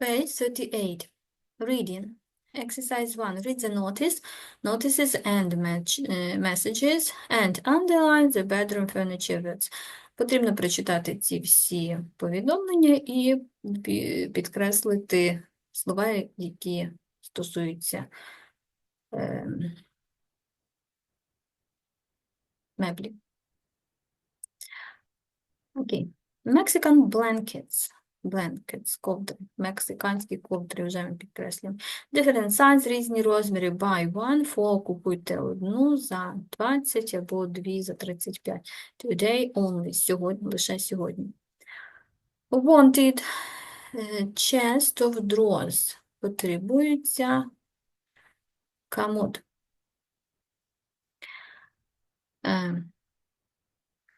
Page 38. Reading. Exercise 1. Read the notice, notices and match, uh, messages and underline the bedroom furniture words. Потрібно прочитати ці всі повідомлення і підкреслити слова, які стосуються ем, меблі. Окей. Mexican blankets. Blankets, ковдри. Мексиканські ковдри вже ми підкреслюємо. Different size, різні розміри. Buy one, four, купуйте одну за 20 або дві за 35. Today only, сьогодні, лише сьогодні. Wanted, е, chest of drawers. Потребується комод. Е,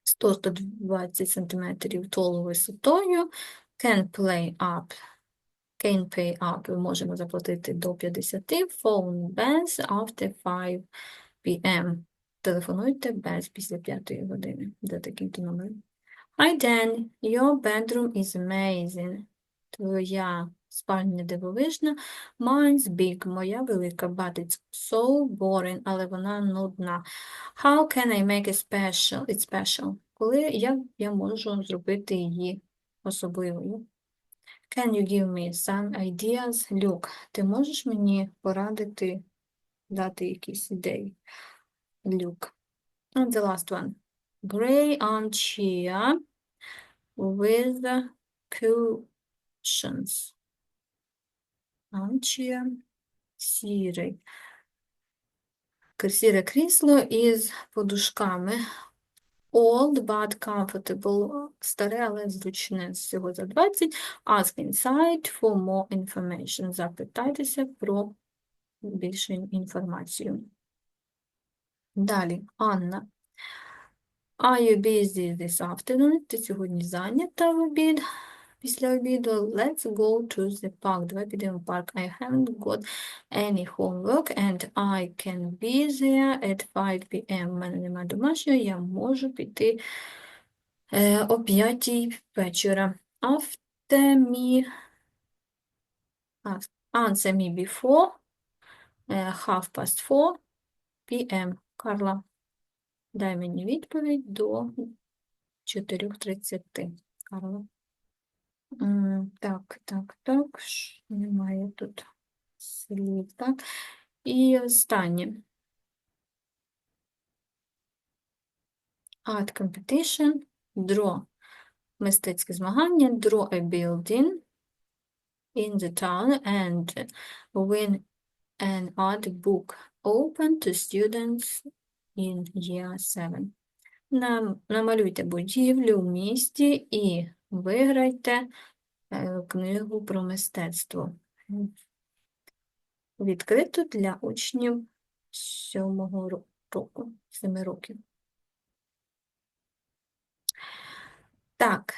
100-120 см толу висотою. Can play up. Can pay up. Ми можемо заплатити до 50. Phone без after 5 p.m. Телефонуйте без після 5 години. За таким-то номером. Hi, Dan. Your bedroom is amazing. Твоя спальня дивовижна. Mine's big. Моя велика, but it's so boring. Але вона нудна. How can I make it special? It's special. Коли як я можу зробити її особливою? Can you give me some ideas? Люк, ти можеш мені порадити, дати якісь ідеї? Люк. And the last one. Grey armchair with cushions. Armchair. Сірий. Сіре крісло із подушками. Old but comfortable. Старе, але зручне. Всього за 20. Ask inside for more information. Запитайтеся про більшу інформацію. Далі, Анна. Are you busy this afternoon? Ти сьогодні зайнята в обід? Після обіду let's go to the park. Давай підемо в парк. I haven't got any homework and I can be there at 5 p.m. У мене немає домашнього, я можу піти е, о 5 вечора. After me, answer me before е, half past 4 p.m. Карла, дай мені відповідь до 4.30. Карла. Так, так, так, немає тут слів, так. І останнє. Art competition, draw. Мистецьке змагання, draw a building in the town and win an art book open to students in year 7. Нам, намалюйте будівлю в місті і виграйте е, книгу про мистецтво. Відкрито для учнів сьомого року, семи років. Так,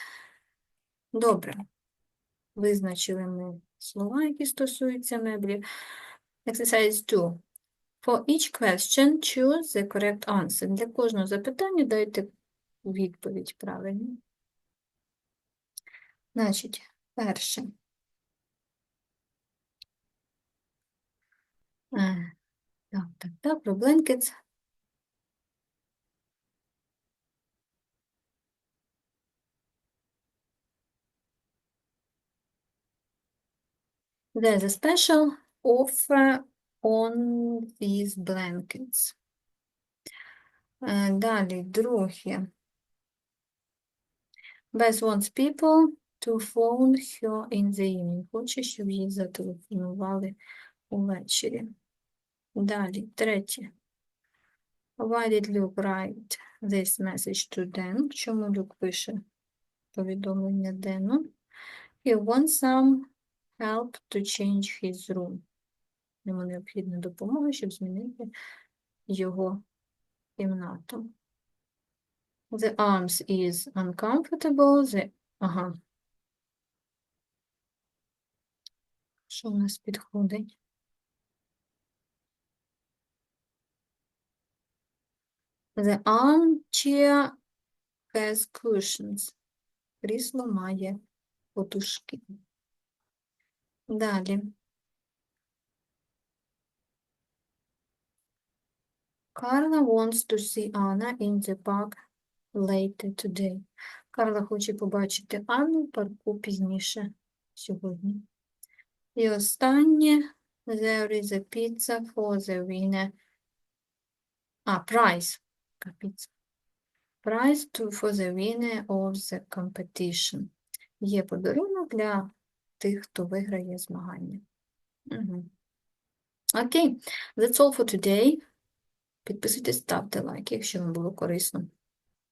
добре. Визначили ми слова, які стосуються меблів. Exercise 2. For each question, choose the correct answer. Для кожного запитання дайте відповідь правильну. Значить, перше. Е, Так, так, так, про blankets. There's a special offer on these blankets. Е, Далі, друге. Beth wants people To phone her in the evening. Хоче, щоб їй зателефонували увечері. Далі, третє. Why did Luke write this message to Dan? Чому Люк пише повідомлення Дену? He wants some help to change his room. Йому необхідна допомога, щоб змінити його кімнату. The arms is uncomfortable. The... Ага. Що у нас підходить? The armchair has cushions. Крісло має подушки. Далі. Carla wants to see Anna in the park later today. Карла хоче побачити Анну в парку пізніше сьогодні. І останнє. There is a pizza for the winner. А, prize. Піца? Prize to, for the winner of the competition. Є подарунок для тих, хто виграє змагання. Угу. Окей, that's all for today. Підписуйтесь, ставте лайки, якщо вам було корисно.